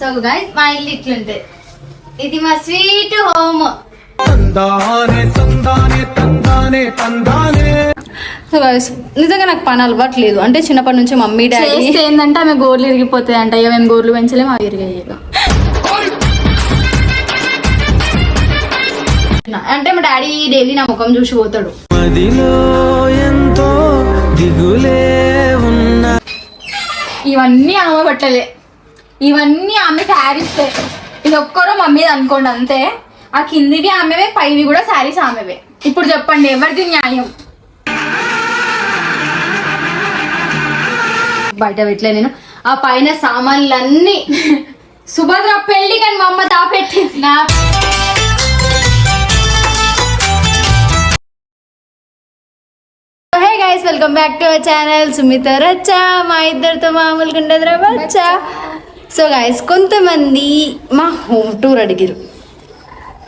So guys మా ఇల్లు ఇట్లుంటది ఇది మా స్వీట్ హోమ్ సో నిజంగా నాకు పని అలవాట్లేదు. అంటే చిన్నప్పటి నుంచి మమ్మీ డాడీ చేస్తే ఏంటంటే ఆమె గోర్లు ఇరిగిపోతాయి అంట ఇక మేము గోర్లు పెంచలేము అవి ఇరిగాయి. అంటే మా డాడీ డైలీ నా ముఖం చూసి పోతాడు. మదిలో ఎంతో దిగులే ఉన్నా. ఇవన్నీ ఆమె బట్టలే ఇవన్నీ ఆమె శారీస్ ఇది ఒక్కరో మమ్మీ అనుకోండి అంతే. ఆ కిందివి ఆమెవే పైవి కూడా శారీస్ ఆమెవే. ఇప్పుడు చెప్పండి ఎవరిది న్యాయం? బయట పెట్టలే నేను. ఆ పైన సామాన్లన్నీ. సుభద్ర పెళ్ళి కానీ మా అమ్మ దాపెట్టింది నా hey guys welcome back to our channel Sumitha రచ్చా మా ఇద్దరితో మామూలుగా ఉండదురా రచ్చా సో గైస్ కొంతమంది మా హోమ్ టూర్ అడిగిరు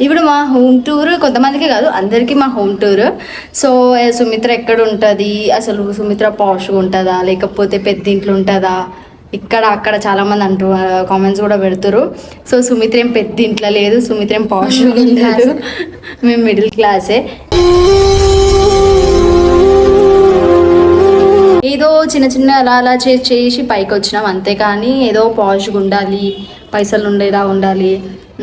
ఇప్పుడు మా హోమ్ టూర్ కొంతమందికి కాదు అందరికీ మా హోమ్ టూర్ సో సుమిత్ర ఎక్కడ ఉంటుంది అసలు సుమిత్ర పాష్గా ఉంటుందా? లేకపోతే పెద్ద ఇంట్లో ఉంటుందా? ఇక్కడ అక్కడ చాలా మంది అంటూ కామెంట్స్ కూడా పెడుతురు సో సుమిత్ర ఏం పెద్ద ఇంట్లో లేదు సుమిత్ర ఏం పాష్ ఉండదు మేము మిడిల్ క్లాసే ఏదో చిన్న చిన్న అలా అలా చేసి చేసి పైకి వచ్చినాం అంతే కానీ ఏదో పాష్గా ఉండాలి పైసలు ఉండేలా ఉండాలి.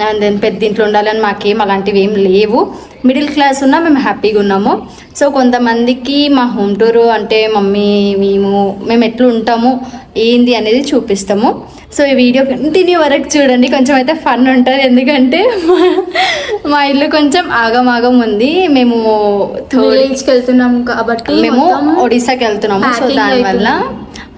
అండ్ దెన్ పెద్ద ఇంట్లో ఉండాలి అని మాకేం అలాంటివి ఏం లేవు. మిడిల్ క్లాస్ ఉన్నా మేము హ్యాపీగా ఉన్నాము. సో కొంతమందికి మా హోమ్ టూర్ అంటే మమ్మీ మేము మేము ఎట్లా ఉంటాము ఏంది అనేది చూపిస్తాము. సో ఈ వీడియో కంటిన్యూ వరకు చూడండి. కొంచెం అయితే ఫన్ ఉంటుంది. ఎందుకంటే మా- ఇల్లు కొంచెం ఆగం ఆగం ఉంది. మేము వెళ్తున్నాం కాబట్టి మేము ఒడిశాకి వెళ్తున్నాము. సో దానివల్ల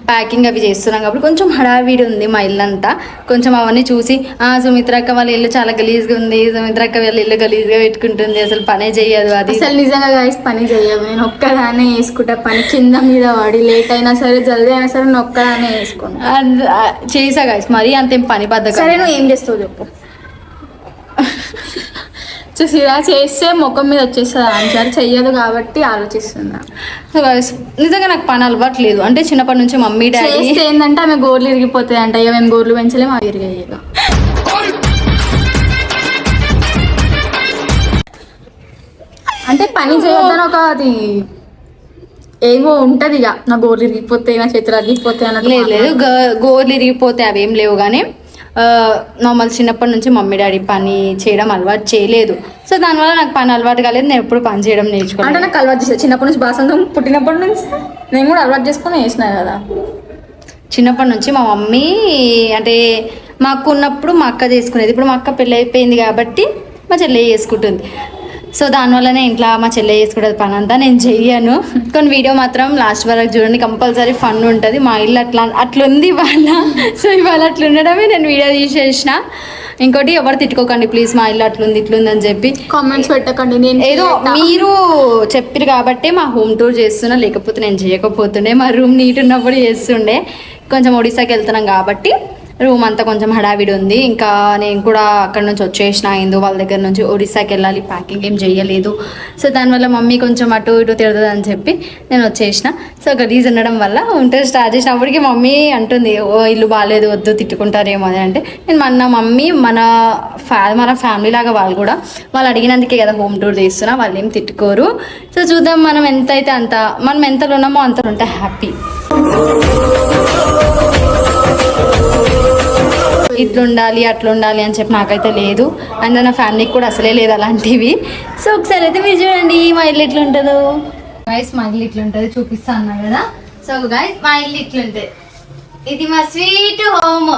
ప్యాకింగ్ అవి చేస్తున్నాం కాబట్టి కొంచెం హడావిడి ఉంది మా ఇల్లు అంతా. కొంచెం అవన్నీ చూసి ఆ సుమిత్ర అక్క వాళ్ళ ఇల్లు చాలా గలీజ్గా ఉంది. సుమిత్ర అక్క వాళ్ళ ఇల్లు గలీజ్గా పెట్టుకుంటుంది. అసలు పనే చేయదు అది. అసలు నిజంగా గాయస్ పని చెయ్యవు నేను ఒక్కదానే వేసుకుంటా పని కింద మీద వాడి లేట్ అయినా సరే జల్దీ అయినా సరే నేను ఒక్కదానే వేసుకుంటా ఆ, చేసా గాయస్ మరీ అంతేం పని బద్దకం సరే నువ్వు ఏం చేస్తావు చెప్పు. చూసి ఇలా చేస్తే ముఖం మీద వచ్చేస్తుంది ఆన్సర్ చెయ్యదు కాబట్టి ఆలోచిస్తున్నా. సో నిజంగా నాకు పని అలవాట్లేదు. అంటే చిన్నప్పటి నుంచి మమ్మీ డాడీ ఏంటంటే ఆమె గోర్లు ఇరిగిపోతాయి అంట ఇక మేము గోర్లు పెంచలేము అవి ఇరిగాయి. అంటే పని చేయొద్దని ఒక అది ఏమో ఉంటది ఇక నా గోర్లు ఇరిగిపోతాయి నా చేతులు అరిగిపోతాయి అన్నది లేదు గోర్లు ఇరిగిపోతే అవేం లేవు కానీ నార్మల్ చిన్నప్పటి నుంచి మమ్మీ డాడీ పని చేయడం అలవాటు చేయలేదు. సో దానివల్ల నాకు పని అలవాటు కాలేదు. నేను ఎప్పుడు పని చేయడం అంటే నేర్చుకున్నాను నాకు అలవాటు చేసేది చిన్నప్పటి నుంచి బాసంతం పుట్టినప్పటి నుంచి నేను కూడా అలవాటు చేసుకొని వేసిన కదా. చిన్నప్పటి నుంచి మా మమ్మీ అంటే మా అక్క ఉన్నప్పుడు మా అక్క చేసుకునేది. ఇప్పుడు మా అక్క పెళ్ళి అయిపోయింది కాబట్టి మా చెల్లె చేసుకుంటుంది. సో దానివల్లనే ఇంట్లో మా చెల్లె చేసుకునేది పని అంతా. నేను చెయ్యను. కొన్ని వీడియో మాత్రం లాస్ట్ వరకు చూడండి. కంపల్సరీ ఫన్ ఉంటుంది. మా ఇల్లు అట్లా అట్లుంది ఇవాళ. సో ఇవాళ అట్లా ఉండడమే నేను వీడియో తీసేసిన. ఇంకోటి ఎవరు తిట్టుకోకండి. ప్లీజ్ మా ఇల్లు అట్లుంది ఇట్లుంది అని చెప్పి. కామెంట్స్ పెట్టకండి. నేను ఏదో. మీరు చెప్పారు కాబట్టి మా హోమ్ టూర్ చేస్తున్నా. లేకపోతే నేను చేయకపోతుండే. మా రూమ్ నీట్ ఉన్నప్పుడు చేస్తుండే. కొంచెం ఒడిశాకి వెళ్తున్నాం కాబట్టి. రూమ్ అంతా కొంచెం హడావిడి ఉంది. ఇంకా నేను కూడా అక్కడ నుంచి వచ్చేసిన అయిందో వాళ్ళ దగ్గర నుంచి ఒడిస్సాకి వెళ్ళాలి ప్యాకింగ్ ఏం చేయలేదు సో దానివల్ల మమ్మీ కొంచెం అటు ఇటు తిడుతుంది అని చెప్పి నేను వచ్చేసిన. సో గలీజ్ ఉండడం వల్ల ఉంటే స్టార్ట్ చేసినప్పటికీ మమ్మీ అంటుంది ఓ ఇల్లు బాగాలేదు వద్దు తిట్టుకుంటారేమో అని అంటే నేను మన మమ్మీ మన ఫ్యా మన ఫ్యామిలీ లాగా వాళ్ళు కూడా వాళ్ళు అడిగినందుకే కదా హోమ్ టూర్ చేస్తున్నా వాళ్ళు ఏం తిట్టుకోరు. సో చూద్దాం మనం ఎంత అయితే అంత మనం ఎంతలో ఉన్నామో అంతలో ఉంటే హ్యాపీ. ఇట్లా ఉండాలి అట్లా ఉండాలి అని చెప్పి నాకైతే లేదు. అండ్ నా ఫ్యామిలీకి కూడా అసలే లేదు అలాంటివి. సో ఒకసారి అయితే మీరు చూడండి మా ఇల్లు ఎట్లా ఉంటుందో గైస్ మా ఇల్లు ఇట్లుంటది చూపిస్తా అన్నా కదా. సో గైస్ మా ఇల్లు ఇట్లుంటది. ఇది మా స్వీట్ హోమ్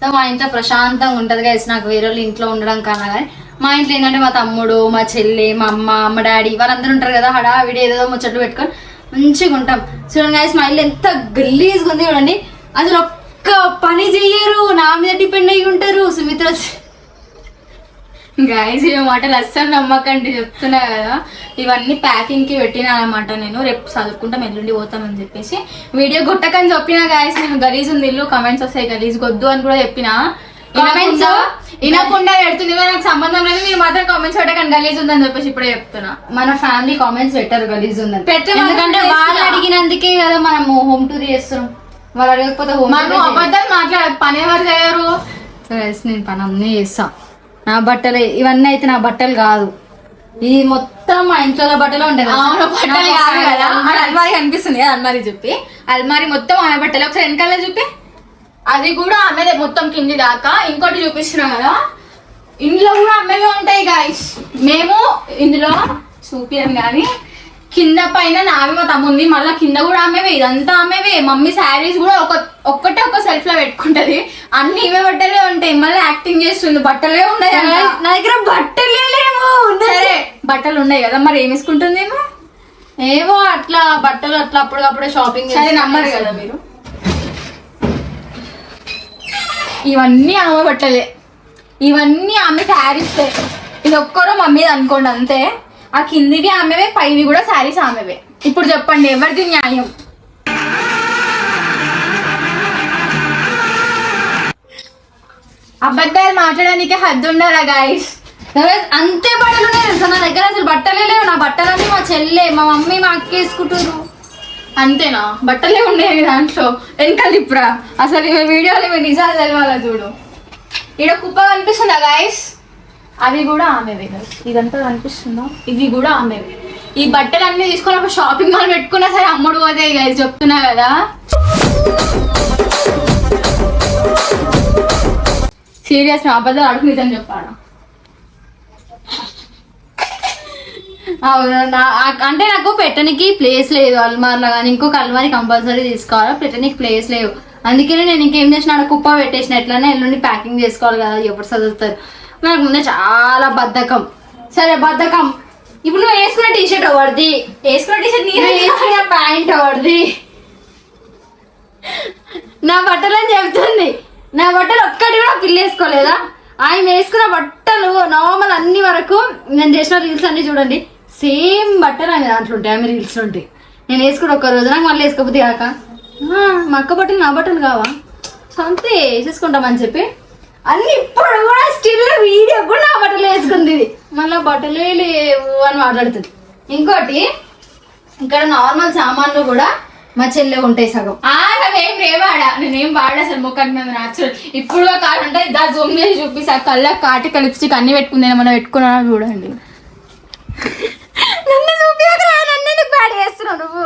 సో మా ఇంట్లో ప్రశాంతంగా ఉంటది గైస్ నాకు వేరే వాళ్ళు ఇంట్లో ఉండడం కన్నా కానీ. మా ఇంట్లో ఏంటంటే మా తమ్ముడు మా చెల్లి మా అమ్మ మా డాడీ వాళ్ళందరూ ఉంటారు కదా హడావిడి ఏదో ముచ్చట్లు పెట్టుకొని. మంచిగా ఉంటాం. చూడండి గాయస్ మా ఇల్లు ఎంత గలీజ్గా ఉంది చూడండి. అసలు ఒక్క పని చెయ్యరు. నా మీద డిపెండ్ అయ్యి ఉంటారు. సుమిత్ర గాయస్ ఈ మాటలు అస్సలు నమ్మకండి. చెప్తున్నా కదా. ఇవన్నీ ప్యాకింగ్కి పెట్టినా అనమాట నేను. రేపు చదువుకుంటాం ఎల్లుండి పోతామని చెప్పేసి. వీడియో గుట్టకని చెప్పిన గాయస్ నేను గలీజ్ ఉంది ఇల్లు. కమెంట్స్ వస్తాయి గలీజ్ వద్దు అని కూడా చెప్పిన. Comments? వినకుండా- పెడుతుంది. మరి నాకు సంబంధం లేదు. మీరు మాత్రం కామెంట్స్ పెట్టకండి. గలీజ్ ఉందని చెప్పేసి ఇప్పుడే చెప్తున్నా. మన ఫ్యామిలీ కామెంట్స్ పెట్టారు. గలీజ్ ఉందని. పెట్టే వాళ్ళు ఎందుకంటే వాళ్ళు. అడిగినందుకే కదా మనం హోమ్ టూర్ చేస్తున్నాం. వాళ్ళు అడగకపోతే మనం ఏ అబద్ధాలు మాట్లాడ పని ఎవరు చేయరు. నేను పని అన్నీ చేస్తా. నా బట్టలు ఇవన్నీ అయితే నా బట్టలు కాదు. ఈ మొత్తం మా ఇంట్లో బట్టలు ఉంటాయి కదా. కాదు కదా. అల్మారీ కనిపిస్తుంది కదా అల్మారీ చెప్పి అల్మారీ మొత్తం ఆమె బట్టలు. ఒకసారి వెనకాల చూపి. అది కూడా ఆమెదే మొత్తం కింది దాకా. ఇంకోటి చూపిస్తున్నా కదా. ఇందులో కూడా అమ్మేవే ఉంటాయి గాయస్ మేము ఇందులో చూపియం కానీ కింద పైన నావి మా తమ్ముంది. మళ్ళీ కింద కూడా అమ్మేవే ఇదంతా అమ్మేవే. మమ్మీ శారీస్ కూడా ఒక ఒక్కటే ఒక సెల్ఫ్లో పెట్టుకుంటది. అన్ని ఇవే బట్టలే ఉంటాయి. మళ్ళీ యాక్టింగ్ చేస్తుంది. బట్టలే ఉన్నాయి. నా దగ్గర బట్టలే లేవు. సరే బట్టలు ఉన్నాయి కదా. మరి ఏమో ఏవో అట్లా బట్టలు అట్లా అప్పటికప్పుడే షాపింగ్ సరే నమ్మరు కదా మీరు. ఇవన్నీ ఆమె బట్టలే ఇవన్నీ ఆమె శారీస్ ఇది ఒక్కరో మమ్మీ అనుకోండి అంతే. ఆ కిందివి ఆమెవే పైవి కూడా శారీస్ ఆమెవే. ఇప్పుడు చెప్పండి ఎవరిది న్యాయం? అబద్ధాలు మాట్లాడడానికి హద్దు ఉండాలా గాయస్ అంతే బట్టలు ఉన్నాయి తెలుసా? నా దగ్గర అసలు బట్టలే లేవు. నా బట్టలన్నీ మా చెల్లె మా మమ్మీ మా అక్క వేసుకుంటారు అంతేనా? బట్టలే ఉండేవి దాంట్లో. వెనకాల తిప్పురా. అసలు ఇవి వీడియోలు ఇవి నిజాలు తెలవాలా చూడు. ఇక్కడ కుప్ప కనిపిస్తుందా గాయస్ అవి కూడా ఆమెవే guys. ఇదంతా కనిపిస్తుందా? ఇవి కూడా ఆమెవే. ఈ బట్టలు అన్ని తీసుకొని ఒక షాపింగ్ మాల్ పెట్టుకున్నా సరే అమ్ముడు పోతే గైస్ చెప్తున్నా కదా. సీరియస్ మా అబద్ధాలు అడుగు నిజం చెప్పాను అవును అంటే నాకు పెట్టడానికి ప్లేస్ లేదు. అల్మార్లో కానీ ఇంకొక అల్మారి కంపల్సరీ తీసుకోవాలి? పెట్టడానికి ప్లేస్ లేవు. అందుకనే నేను ఇంకేం చేసిన ఆడ కుప్ప పెట్టేసిన. ఎట్లనే ఎల్లుండి ప్యాకింగ్ చేసుకోవాలి కదా ఎప్పుడు చదువుతారు? నాకు ముందే చాలా బద్ధకం. సరే బద్ధకం. ఇప్పుడు నువ్వు వేసుకున్న టీ షర్ట్ ఎవరిది? వేసుకున్న టీషర్ట్ నేను వేసుకున్న ప్యాంట్ ఎవరిది? నా బట్టలు అని చెప్తుంది. నా బట్టలు ఒక్కటి కూడా పిల్లి వేసుకోలేదా ఆయన వేసుకున్న బట్టలు నార్మల్ అన్ని వరకు నేను చేసిన రీల్స్ అన్ని చూడండి. సేమ్ బట్టలు ఆమె దాంట్లో ఉంటాయి ఆమె రీల్స్లో ఉంటాయి. నేను వేసుకుని ఒక్క రోజు నాకు మళ్ళీ వేసుకోకపోతే కాక. మా అక్క బట్టలు నా బట్టలు కావా? సో అంతే వేసేసుకుంటామని చెప్పి. అన్ని ఇప్పుడు కూడా స్టిల్ వీడియో కూడా నా బట్టలు వేసుకుంది ఇది. మళ్ళీ బట్టలే లేవు అని మాట్లాడుతుంది. ఇంకోటి ఇక్కడ నార్మల్ సామాన్లు కూడా మా చెల్లె ఉంటాయి సగం. ఆ నావేం రేవాడా? నేనేం వాడా అసలు ముఖానికి మీద నాచురల్. ఇప్పుడు కాదు అంటే దా జూమ్ చేసి చూపిస్తా. కళ్ళ కాటి కలిపి అన్ని పెట్టుకుంది ఏమన్నా పెట్టుకున్నా చూడండి. నన్ను చూపించకరా నన్ను ఎందుకు బ్యాడ్ చేస్తున్నావు నువ్వు?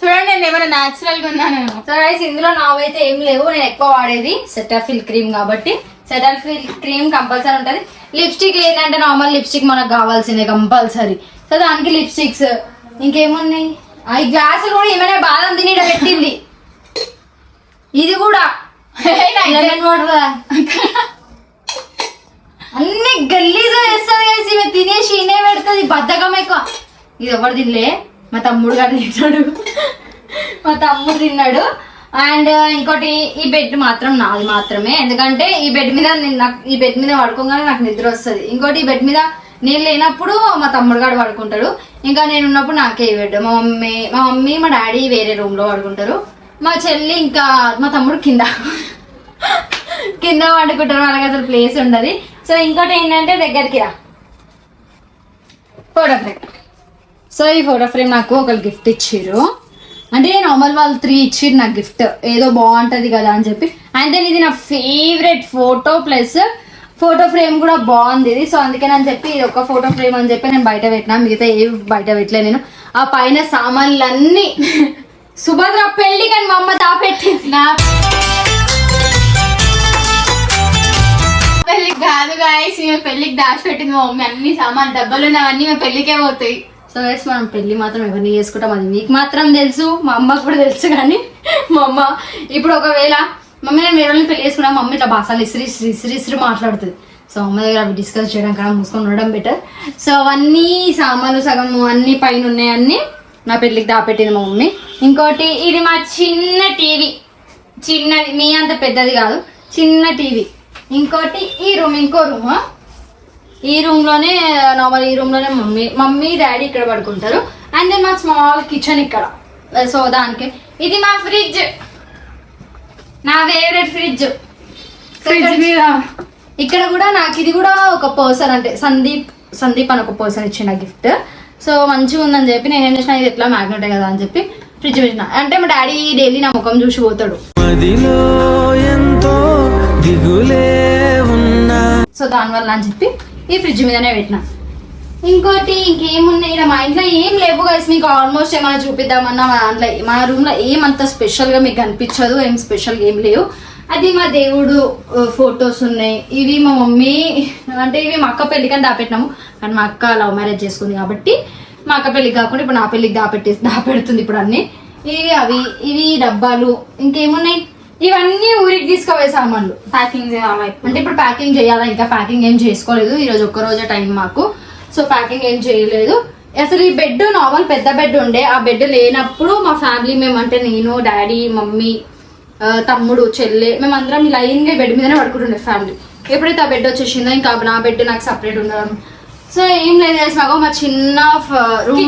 చూడండి నేను ఏమైనా న్యాచురల్గా ఉన్నాను గైస్ ఇందులో నావైతే ఏం లేవు నేను ఎక్కువ వాడేది సెటాఫిల్ క్రీమ్ కాబట్టి. సెటాఫిల్ క్రీమ్ కంపల్సరీ ఉంటుంది. లిప్స్టిక్ లేదంటే నార్మల్ లిప్స్టిక్ మనకు కావాల్సిందే కంపల్సరీ సో దానికి లిప్స్టిక్స్ ఇంకేమున్నాయి? ఈ గ్లాసులు కూడా ఏమైనా బాదం తిని పెట్టింది. ఇది కూడా. లెమన్ వాటర్ అన్ని గల్లీగా వేస్తుంది కలిసి ఇవి తినేసి ఇనే పెడుతుంది బద్ధకం ఎక్కువ. ఇది ఎవరు తినలే? మా తమ్ముడు గారు తింటాడు. మా తమ్ముడు తిన్నాడు. అండ్ ఇంకోటి ఈ బెడ్ మాత్రం నాది మాత్రమే. ఎందుకంటే ఈ బెడ్ మీద నేను నాకు ఈ బెడ్ మీద పడుకోగానే నాకు నిద్ర వస్తుంది. ఇంకోటి ఈ బెడ్ మీద నేను లేనప్పుడు మా తమ్ముడు గారు పడుకుంటాడు. ఇంకా నేను ఉన్నప్పుడు నాకే ఈ బెడ్. మా మమ్మీ మా మమ్మీ మా డాడీ వేరే రూమ్లో పడుకుంటారు. మా చెల్లి ఇంకా మా తమ్ముడు కింద కింద పడుకుంటారు. వాళ్ళకి అసలు ప్లేస్ ఉండదు. సో ఇంకోటి ఏంటంటే దగ్గరికి రా. ఫోటో ఫ్రేమ్ సో ఈ ఫోటో ఫ్రేమ్ నాకు ఒకరు గిఫ్ట్ ఇచ్చారు అంటే నార్మల్ వాళ్ళు త్రీ ఇచ్చిర్రు నాకు గిఫ్ట్ ఏదో బాగుంటుంది కదా అని చెప్పి. అండ్ దెన్ ఇది నా favourite photo plus photo frame కూడా బాగుంది ఇది. సో అందుకని అని చెప్పి ఇది ఒక ఫోటో ఫ్రేమ్ అని చెప్పి నేను బయట పెట్టినా. మిగతా ఏ బయట పెట్టలే నేను. ఆ పైన సామాన్లన్నీ. సుభద్ర పెళ్ళి కానీ మా అమ్మ దాపెట్టింది నా మేము ఈమె పెళ్ళికి మా మమ్మీ. అన్ని సామాన్ డబ్బాలు ఉన్నవన్నీ మేము పెళ్ళికే పోతాయి. సో ఎస్ మనం పెళ్ళి మాత్రం ఎవరిని చేసుకుంటాం? అది మీకు మాత్రం తెలుసు మా అమ్మకు కూడా తెలుసు కానీ మా అమ్మ. ఇప్పుడు ఒకవేళ మమ్మీ నేను వేరే వాళ్ళని పెళ్ళి చేసుకున్నా మమ్మీ ఇట్లా బాసాలు ఇసిరి ఇసిరి ఇసిరి ఇసిరి మాట్లాడుతుంది. సో అమ్మ దగ్గర అవి డిస్కస్ చేయడం కన్నా మూసుకొని ఉండడం బెటర్ సో అవన్నీ సామాన్లు సగం అన్ని పైన ఉన్నాయన్నీ నా పెళ్ళికి దాపెట్టింది మా మమ్మీ. ఇంకోటి ఇది మా చిన్న టీవీ. చిన్నది మీ అంత పెద్దది కాదు. చిన్న టీవీ. ఇంకోటి ఈ రూమ్ ఇంకో రూమ్? ఈ రూమ్లోనే నార్మల్ ఈ రూమ్లోనే మమ్మీ మమ్మీ డాడీ ఇక్కడ పడుకుంటారు. అండ్ దెన్ మా స్మాల్ కిచెన్ ఇక్కడ. సో దానికి. ఇది మా ఫ్రిడ్జ్ నా ఫేవరెట్ ఫ్రిడ్జ్ ఇక్కడ కూడా నాకు ఇది కూడా ఒక పర్సన్ అంటే సందీప్ సందీప్ అని ఒక పర్సన్ ఇచ్చిన గిఫ్ట్ సో మంచిగా ఉందని చెప్పి నేను ఏం చేసిన ఇది ఎట్లా మ్యాగ్నెట్ కదా అని చెప్పి ఫ్రిడ్జ్ పెట్టిన. అంటే మా డాడీ డైలీ నా ముఖం చూసి పోతాడు. మదిలో ఎంతో దిగులే ఉన్నా. సో దానివల్ల అని చెప్పి ఈ ఫ్రిడ్జ్ మీదనే పెట్టిన. ఇంకోటి ఇంకేమున్నాయి? ఇక్కడ మా ఇంట్లో ఏం లేవు గైస్ మీకు ఆల్మోస్ట్ ఏమైనా చూపిద్దామన్నా మా దాంట్లో మా రూమ్లో ఏమంత స్పెషల్గా మీకు కనిపించదు ఏం స్పెషల్గా ఏం లేవు. అది మా దేవుడు ఫొటోస్ ఉన్నాయి. ఇవి మా మమ్మీ అంటే ఇవి మా అక్క పెళ్ళికని దాపెట్టినాము. కానీ మా అక్క లవ్ మ్యారేజ్ చేసుకుంది కాబట్టి మా అక్క పెళ్ళికి కాకుండా ఇప్పుడు నా పెళ్ళికి దాపెట్టేసి దాపెడుతుంది ఇప్పుడు అన్నీ. ఇవి అవి ఇవి డబ్బాలు ఇంకేమున్నాయి? ఇవన్నీ ఊరికి తీసుకుపోయే సామాన్లు. ప్యాకింగ్ చేయాలి అంటే ఇప్పుడు ప్యాకింగ్ చేయాలా? ఇంకా ప్యాకింగ్ ఏం చేసుకోలేదు. ఈ రోజు ఒక్క రోజే టైం మాకు. సో ప్యాకింగ్ ఏం చేయలేదు. అసలు ఈ బెడ్ నార్మల్ పెద్ద బెడ్ ఉండే. ఆ బెడ్ లేనప్పుడు మా ఫ్యామిలీ మేము అంటే నేను డాడీ మమ్మీ తమ్ముడు చెల్లె మేమందరం లైన్గా బెడ్ మీదనే పడుకుంటుండే ఫ్యామిలీ. ఎప్పుడైతే ఆ బెడ్ వచ్చేసిందో ఇంకా నా బెడ్ నాకు సపరేట్ ఉండడం. సో ఏం లేదు మాకు మా చిన్న రూమ్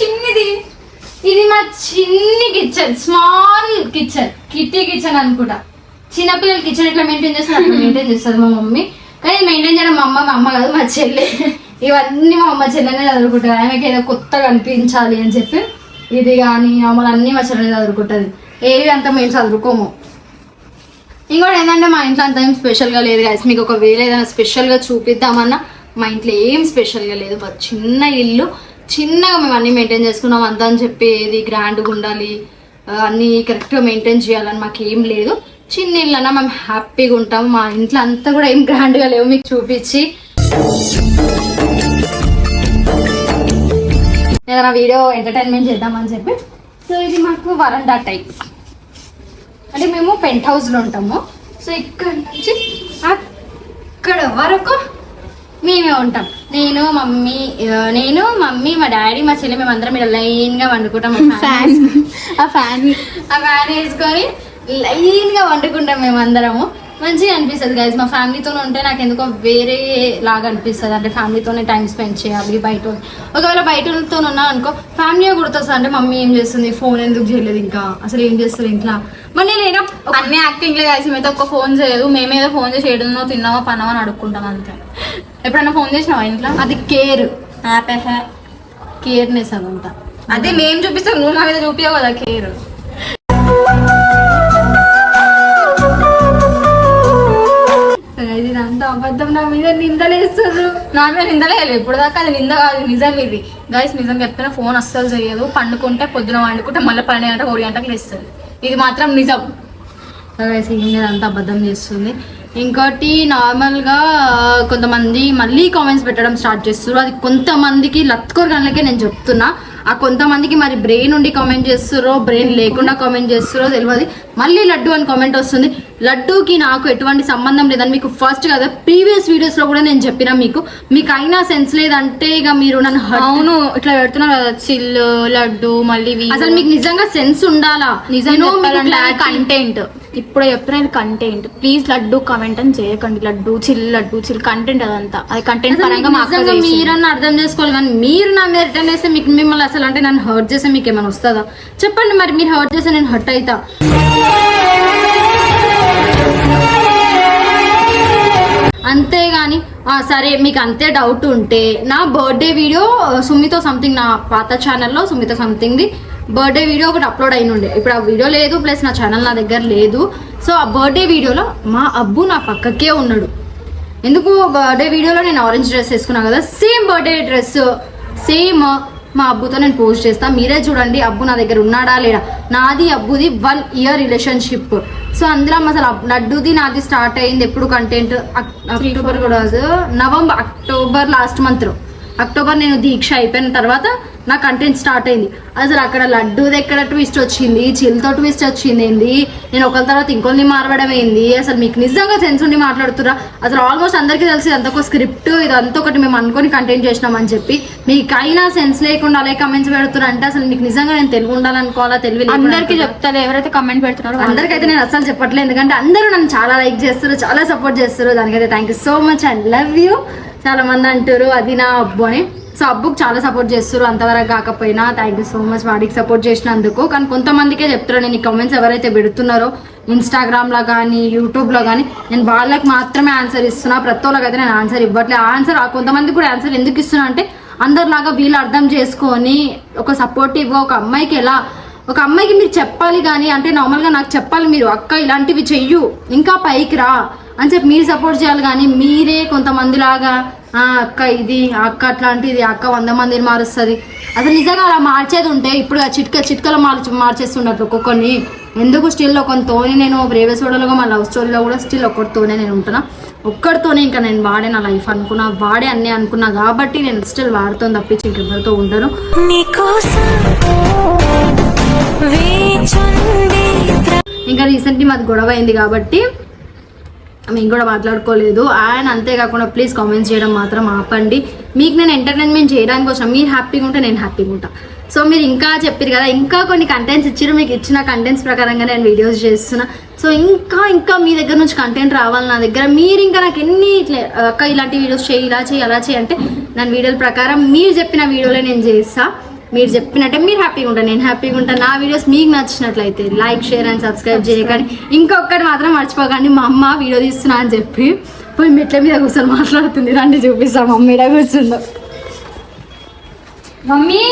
చిన్నది. ఇది మా చిన్ని kitchen small kitchen kitty kitchen అనుకుంటా. చిన్నపిల్లల కిచెన్ ఎట్లా మెయింటైన్ చేస్తారు అట్లా మెయింటైన్ చేస్తుంది మా మమ్మీ. కానీ మెయింటైన్ చేయడం మా అమ్మ మా అమ్మ కాదు మా చెల్లి. ఇవన్నీ మా అమ్మ చెల్లెనే చదువుకుంటుంది. ఆమెకి ఏదో కొత్తగా అనిపించాలి అని చెప్పి ఇది కానీ అమ్మలు అన్నీ మా చెల్లెనే చదువుకుంటుంది. ఏవి అంత మేము చదువుకోము. ఇంకోటి ఏంటంటే మా ఇంట్లో అంత ఏం స్పెషల్గా లేదు guys. మీకు ఒకవేళ ఏదైనా స్పెషల్గా చూపిద్దామన్నా మా ఇంట్లో ఏం స్పెషల్గా లేదు. మా చిన్న ఇల్లు చిన్నగా మేము అన్నీ మెయింటైన్ చేసుకున్నాం. అంతా అని చెప్పి ఏది గ్రాండ్గా ఉండాలి అన్నీ కరెక్ట్గా మెయింటైన్ చేయాలని మాకు ఏం లేదు. చిన్న ఇళ్ళన్నా అన్నా మేము హ్యాపీగా ఉంటాం మా ఇంట్లో అంతా కూడా ఏం గ్రాండ్గా లేవు మీకు చూపించి. ఏదైనా వీడియో ఎంటర్టైన్మెంట్ చేద్దామని చెప్పి. సో ఇది మాకు వరండా టైప్. అంటే మేము పెంట్ హౌస్లో ఉంటాము. సో ఇక్కడ నుంచి అక్కడ వరకు మేమే ఉంటాం. నేను మమ్మీ నేను మమ్మీ మా డాడీ మా చెల్లి మేమందరం ఇలా లైన్గా వండుకుంటాం. ఫ్యాన్ ఆ ఫ్యాన్. ఆ ఫ్యాన్ వేసుకొని లైన్గా వండుకుంటాం మేమందరము. మంచిగా అనిపిస్తుంది గైజ్ మా ఫ్యామిలీతో ఉంటే నాకు ఎందుకో వేరే లాగా అనిపిస్తుంది. అంటే ఫ్యామిలీతోనే టైం స్పెండ్ చేయాలి బయట ఒకవేళ బయటతో ఉన్నా అనుకో ఫ్యామిలీ గుర్తొస్తుంది అంటే మమ్మీ ఏం చేస్తుంది? ఫోన్ ఎందుకు చేయలేదు ఇంకా? అసలు ఏం చేస్తుంది ఇంట్లో? మరి నేను ఏదో అన్ని యాక్టింగ్లే కలిసి మీద ఒక్క ఫోన్ చేయదు. మేమేదో ఫోన్ చేసి ఏడున్నో తిన్నావా పన్నావా అని అడుక్కుంటాం అంతే. ఎప్పుడన్నా ఫోన్ చేసినావా ఇంట్లో? అది కేర్. హ్యాపీ కేర్నెస్ అదంతా. అదే మేము చూపిస్తాం నువ్వు మా మీద చూపించావు కదా కేర్. ఇదంతా అబద్ధం. నా మీద నిందలేస్తారు నా మీద నిందలేదు ఇప్పుడు దాకా అది నింద కాదు నిజం ఇది. గైస్ నిజం చెప్తున్నా ఫోన్ అస్సలు చేయదు. పండుకుంటే పొద్దున వండుకుంటే మళ్ళీ పన్నెండు గంటలకు ఒక గంటకు లేస్తుంది. ఇది మాత్రం నిజం. అంతా అబద్ధం చేస్తుంది. ఇంకోటి నార్మల్గా కొంతమంది మళ్ళీ కామెంట్స్ పెట్టడం స్టార్ట్ చేస్తారు. అది కొంతమందికి లత్కోర్ గనులకే నేను చెప్తున్నా. ఆ కొంతమందికి మరి బ్రెయిన్ ఉండి కామెంట్ చేస్తారో బ్రెయిన్ లేకుండా కామెంట్ చేస్తారో తెలియదు మళ్ళీ లడ్డు అని కామెంట్ వస్తుంది. లడ్డూకి నాకు ఎటువంటి సంబంధం లేదని మీకు ఫస్ట్ కదా ప్రీవియస్ వీడియోస్లో కూడా నేను చెప్పిన మీకు. మీకు అయినా సెన్స్ లేదంటే ఇక మీరు నన్ను అవును ఇట్లా పెడుతున్నారు కదా చిల్లు లడ్డు మళ్ళీ. అసలు మీకు నిజంగా సెన్స్ ఉండాలా? నిజం You know, మీకు చెప్పాలంటే clarity- కంటెంట్ ఇప్పుడే చెప్తున్నా ఇది కంటెంట్ ప్లీజ్ లడ్డు కామెంట్ అని చేయకండి. Laddu chill Laddu chill content అదంతా. అది కంటెంట్ పరంగా మీకు. మీరన్నా అర్థం చేసుకోవాలి కానీ మీరు నా మీద రిటర్న్ చేస్తే మీకు మిమ్మల్ని అసలు అంటే నన్ను హర్ట్ చేస్తే మీకు ఏమైనా వస్తుందా? చెప్పండి మరి మీరు హర్ట్ చేస్తే నేను హర్ట్ అవుతా అంతేగాని ఆ, సరే మీకు అంతే డౌట్ ఉంటే నా బర్త్డే వీడియో సుమితో సంథింగ్ నా పాత ఛానల్లో సుమితో సంథింగ్ది బర్త్డే వీడియో ఒకటి అప్లోడ్ అయిన ఉండే ఇప్పుడు ఆ వీడియో లేదు ప్లస్ నా ఛానల్ నా దగ్గర లేదు. సో ఆ బర్త్డే వీడియోలో మా అబ్బు నా పక్కకే ఉన్నాడు. ఎందుకు బర్త్డే వీడియోలో నేను ఆరెంజ్ డ్రెస్ వేసుకున్నా కదా? సేమ్ బర్త్డే డ్రెస్ సేమ్ మా అబ్బుతో నేను పోస్ట్ చేస్తా. మీరే చూడండి అబ్బు నా దగ్గర ఉన్నాడా లేడా? నాది అబ్బుది వన్ ఇయర్ రిలేషన్షిప్ సో అందులో అసలు లడ్డుది నాది స్టార్ట్ అయింది ఎప్పుడు కంటెంట్ అక్టోబర్ కూడా November October last month October నేను దీక్ష అయిపోయిన తర్వాత నా కంటెంట్ స్టార్ట్ అయింది. అసలు అక్కడ లడ్డూది ఎక్కడ ట్విస్ట్ వచ్చింది? చిల్తో ట్విస్ట్ వచ్చింది ఏంది నేను ఒకరి తర్వాత ఇంకొన్ని మారవడం ఏంది? అసలు మీకు నిజంగా సెన్స్ ఉండి మాట్లాడుతురా అసలు ఆల్మోస్ట్ అందరికీ తెలిసి ఇదంతా ఒక స్క్రిప్ట్ ఇదంతా ఒకటి మేము అనుకొని కంటెంట్ చేసినామని చెప్పి. మీకైనా సెన్స్ లేకుండా అలాగే కమెంట్స్ పెడుతురా అంటే అసలు మీకు నిజంగా నేను తెలుగు ఉండాలనుకోవాలా తెలివి అందరికీ? చెప్తారు ఎవరైతే కమెంట్ పెడుతున్నారో అందరికైతే నేను అసలు చెప్పట్లేదు. ఎందుకంటే అందరూ నన్ను చాలా లైక్ చేస్తారు చాలా సపోర్ట్ చేస్తారు దానికైతే thank you so much and love you చాలా మంది అంటారు అది నా అబ్బు అని. సో అబ్బుకి చాలా సపోర్ట్ చేస్తారు అంతవరకు కాకపోయినా. థ్యాంక్ యూ సో మచ్ వాడికి సపోర్ట్ చేసినందుకు. కానీ కొంతమందికే చెప్తారు నేను ఈ కమెంట్స్ ఎవరైతే పెడుతున్నారో ఇన్స్టాగ్రామ్లో కానీ యూట్యూబ్లో కానీ నేను వాళ్ళకి మాత్రమే ఆన్సర్ ఇస్తున్నా. ప్రతి వాళ్ళకి అయితే నేను ఆన్సర్ ఇవ్వట్లేదు ఆన్సర్ కొంతమందికి కూడా ఆన్సర్ ఎందుకు ఇస్తున్నా అంటే అందరిలాగా వీళ్ళు అర్థం చేసుకొని ఒక సపోర్టివ్గా ఒక అమ్మాయికి ఎలా ఒక అమ్మాయికి మీరు చెప్పాలి కానీ అంటే నార్మల్గా నాకు చెప్పాలి మీరు అక్క ఇలాంటివి చెయ్యు ఇంకా పైకి రా. అని చెప్పి మీరు సపోర్ట్ చేయాలి కానీ మీరే కొంతమంది లాగా "ఆ, అక్క ఇది అక్క అట్లాంటిది అక్క వంద మందిని మారుస్తుంది. అసలు నిజంగా అలా మార్చేది ఉంటే ఇప్పుడు ఆ చిట్క చిట్కలో మార్చి మార్చేస్తున్నట్లు ఒక్కొక్కరిని. ఎందుకు స్టిల్ ఒకరితోనే నేను ప్రేవేసోడలుగా మా లవ్ స్టోరీలో కూడా స్టిల్ ఒక్కరితోనే నేను ఉంటున్నా. ఒక్కడితోనే ఇంకా నేను వాడే నా లైఫ్ అనుకున్నా వాడే అన్నీ అనుకున్నా కాబట్టి నేను స్టిల్ వాడుతో తప్పించి ఇంకెవరితో ఉండను. ఇంకా రీసెంట్లీ మాది గొడవ అయింది కాబట్టి మేము కూడా మాట్లాడుకోలేదు. అండ్ అంతేకాకుండా ప్లీజ్ కామెంట్స్ చేయడం మాత్రం ఆపండి. మీకు నేను ఎంటర్టైన్మెంట్ చేయడానికి వచ్చిన మీరు హ్యాపీగా ఉంటే నేను హ్యాపీగా ఉంటా. సో మీరు ఇంకా చెప్పారు కదా ఇంకా కొన్ని కంటెంట్స్ ఇచ్చారు మీకు ఇచ్చిన కంటెంట్స్ ప్రకారంగా నేను వీడియోస్ చేస్తున్నా. సో ఇంకా ఇంకా మీ దగ్గర నుంచి కంటెంట్ రావాలి నా దగ్గర. మీరు ఇంకా నాకు ఎన్ని ఇట్లా అక్క ఇలాంటి వీడియోస్ చేయి ఇలా చేయి అలా చేయి అంటే నన్ను వీడియోల ప్రకారం మీరు చెప్పిన వీడియోలే నేను చేస్తా. మీరు చెప్పినట్టే మీరు హ్యాపీగా ఉంటారు నేను హ్యాపీగా ఉంటాను నా వీడియోస్ మీకు నచ్చినట్లయితే లైక్ షేర్ అండ్ సబ్స్క్రైబ్ చేయకండి ఇంకొకటి మాత్రం మర్చిపోకండి మా అమ్మ వీడియో తీస్తున్నా అని చెప్పి పోయి మెట్ల మీద కూర్చొని మాట్లాడుతుంది. రండి చూపిస్తాం మమ్మీ ఈడ కూర్చుందో. మమ్మీ!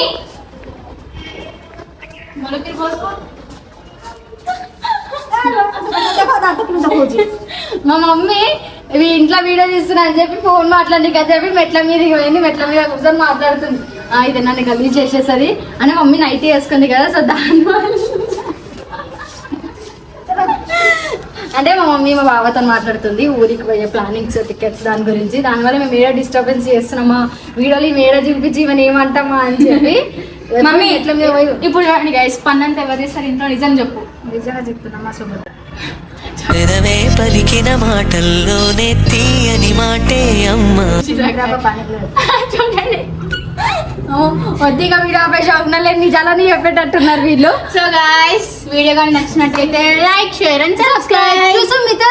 మా మమ్మీ ఇంట్లో వీడియో తీస్తున్నా అని చెప్పి ఫోన్ మాట్లాడి కదా చెప్పి మెట్ల మీద పోయింది మెట్ల మీద కూర్చొని మాట్లాడుతుంది. ఇది నన్ను గలీజ్ చేసేసరి అని మమ్మీ నైట్ వేసుకుంది కదా సో దానివల్ల అంటే మా మమ్మీ మా బాబాతో మాట్లాడుతుంది ఊరికి పోయే ప్లానింగ్స్ టికెట్స్ దాని గురించి. దానివల్ల మేము ఏడో డిస్టర్బెన్స్ చేస్తున్నామా? వీడియోలు ఈ మేడ చూపించి ఇవన్నీ ఏమంటామా అని చెప్పి. మమ్మీ ఎట్ల ఇప్పుడు చూడండి గైస్ పని అంతా ఎవరు చేస్తారు ఇంట్లో? నిజం చెప్పు. నిజంగా చెప్తున్నా మా సుభద్ర పెదవే పలికిన మాటల్లోనే తీయని మాటే అమ్మ. చూడండి. వద్దు ఇక వీడియో ఆపే షాప్న లేని నిజాలని చెప్పేటట్టున్నారు వీళ్ళు. సో గాయస్ వీడియో కానీ నచ్చినట్లయితే లైక్ షేర్ అండ్ సబ్స్క్రైబ్ చూసాం మీతో